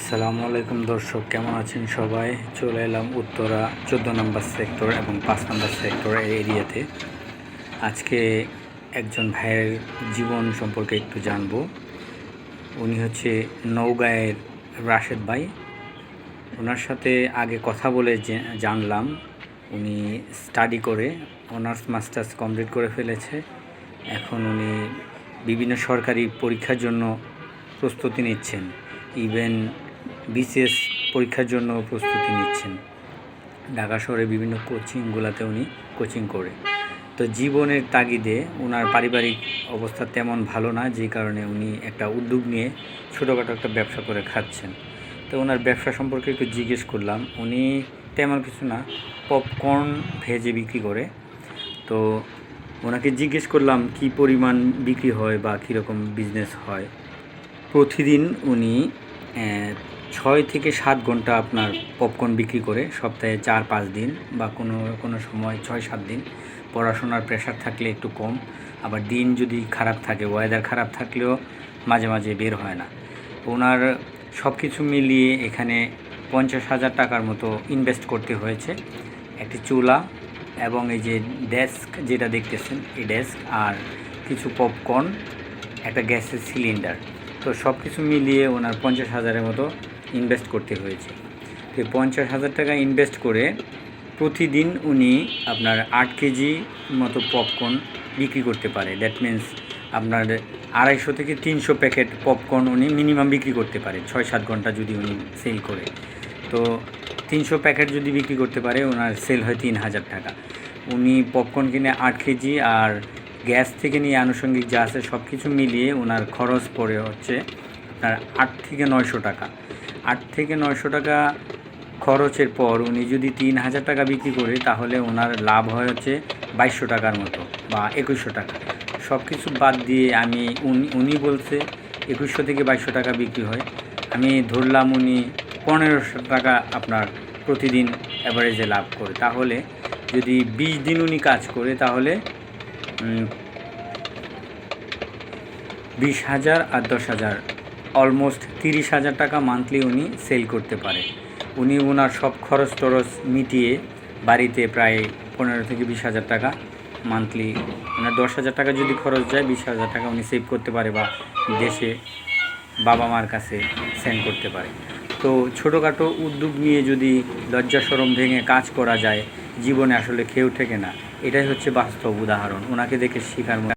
আসসালামু আলাইকুম দর্শক, কেমন আছেন সবাই? চলে এলাম উত্তরা চোদ্দ নম্বর সেক্টর এবং পাঁচ নম্বর সেক্টর এরিয়াতে। আজকে একজন ভাইয়ের জীবন সম্পর্কে একটু জানব। উনি হচ্ছে নৌগাঁয়ের রাশেদ ভাই। ওনার সাথে আগে কথা বলে জানলাম। উনি স্টাডি করে অনার্স মাস্টার্স কমপ্লিট করে ফেলেছে। এখন উনি বিভিন্ন সরকারি পরীক্ষার জন্য প্রস্তুতি নিচ্ছেন। ইভেন বিসিএস পরীক্ষার জন্য প্রস্তুতি নিচ্ছেন। ঢাকা শহরে বিভিন্ন কোচিংগুলোতে উনি কোচিং করে। তো জীবনের তাগিদে ওনার পারিবারিক অবস্থা তেমন ভালো না, যে কারণে উনি একটা উদ্যোগ নিয়ে ছোটোখাটো একটা ব্যবসা করে খাচ্ছেন। তো ওনার ব্যবসা সম্পর্কে একটু জিজ্ঞেস করলাম। উনি তেমন কিছু না, পপকর্ন ভেজে বিক্রি করে। তো ওনাকে জিজ্ঞেস করলাম, কি পরিমাণ বিক্রি হয় বা কীরকম বিজনেস হয়? প্রতিদিন উনি ছয় থেকে সাত ঘণ্টা আপনার পপকর্ন বিক্রি করে সপ্তাহে চার, পাঁচ দিন বা কোনো কোনো সময় ছয়, সাত দিন। পড়াশোনার প্রেশার থাকলে একটু কম। আবার দিন যদি খারাপ থাকে ওয়েদার খারাপ থাকলেও মাঝে মাঝে বের হয় না। ওনার সব কিছু মিলিয়ে এখানে পঞ্চাশ হাজার টাকার মতো ইনভেস্ট করতে হয়েছে। একটি চুলা এবং এই যে ডেস্ক যেটা দেখতেছেন, এই ডেস্ক আর কিছু পপকর্ন একটা গ্যাসের সিলিন্ডার তো সব কিছু মিলিয়ে ওনার পঞ্চাশ হাজারের মতো ইনভেস্ট করতে হয়েছে। তো পঞ্চাশ হাজার টাকা ইনভেস্ট করে প্রতিদিন উনি আপনার আট কেজি মতো পপকর্ন বিক্রি করতে পারে। দ্যাট মিন্স আপনার আড়াইশো থেকে তিনশো প্যাকেট পপকর্ন উনি মিনিমাম বিক্রি করতে পারে, ছয় সাত ঘণ্টা যদি উনি সেল করে। তো তিনশো প্যাকেট যদি বিক্রি করতে পারে, ওনার সেল হয় তিন হাজার টাকা। উনি পপকর্ন কিনে আট কেজি আর গ্যাস থেকে নিয়ে আনুষঙ্গিক যা আছে সব কিছু মিলিয়ে ওনার খরচ পড়ে হচ্ছে আপনার আট থেকে নয়শো টাকা। আট থেকে নয়শো টাকা খরচের পর উনি যদি তিন হাজার টাকা বিক্রি করে, তাহলে ওনার লাভ হয় হচ্ছে বাইশশো টাকার মতো বা একুশশো টাকা। সব কিছু বাদ দিয়ে আমি উনি উনি বলছে একুশশো থেকে বাইশশো টাকা বিক্রি হয়। আমি ধরলাম উনি পনেরোশো টাকা আপনার প্রতিদিন অ্যাভারেজে লাভ করে। তাহলে যদি বিশ দিন উনি কাজ করে, তাহলে বিশ হাজার আর দশ হাজার অলমোস্ট তিরিশ হাজার টাকা মান্থলি উনি সেল করতে পারে। উনি ওনার সব খরচ টরচ মিটিয়ে বাড়িতে প্রায় পনেরো থেকে বিশ হাজার টাকা মান্থলি ওনার দশ হাজার টাকা যদি খরচ যায়, বিশ হাজার টাকা উনি সেভ করতে পারে বা দেশে বাবা মার কাছে সেন্ড করতে পারে। তো ছোটোখাটো উদ্যোগ নিয়ে যদি লজ্জা সরম ভেঙে কাজ করা যায়, জীবনে আসলে কেউ ঠেকে না। এটাই হচ্ছে বাস্তব উদাহরণ। ওনাকে দেখে শেখার